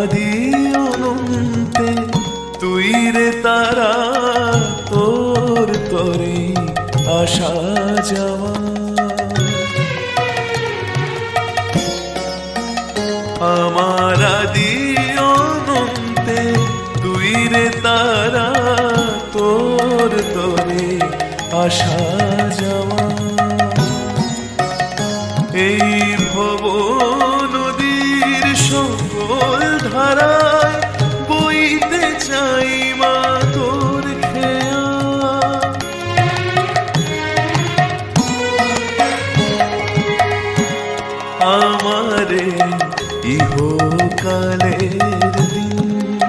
আদি অনন্তে, তুই তারা তোর তরে আসা যাওয়া। আমার আদি অনন্তে, তুই রে তারা তোর তরে আসা যাওয়া। ধারায় বইতে চাই মা তোর খেয়া। আমারে ইহকালের দিন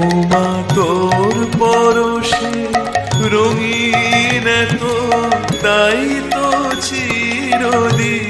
উমা তোর পরশে রঙিন তো তাই তো চিরদিন।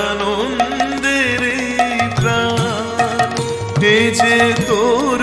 যে তোর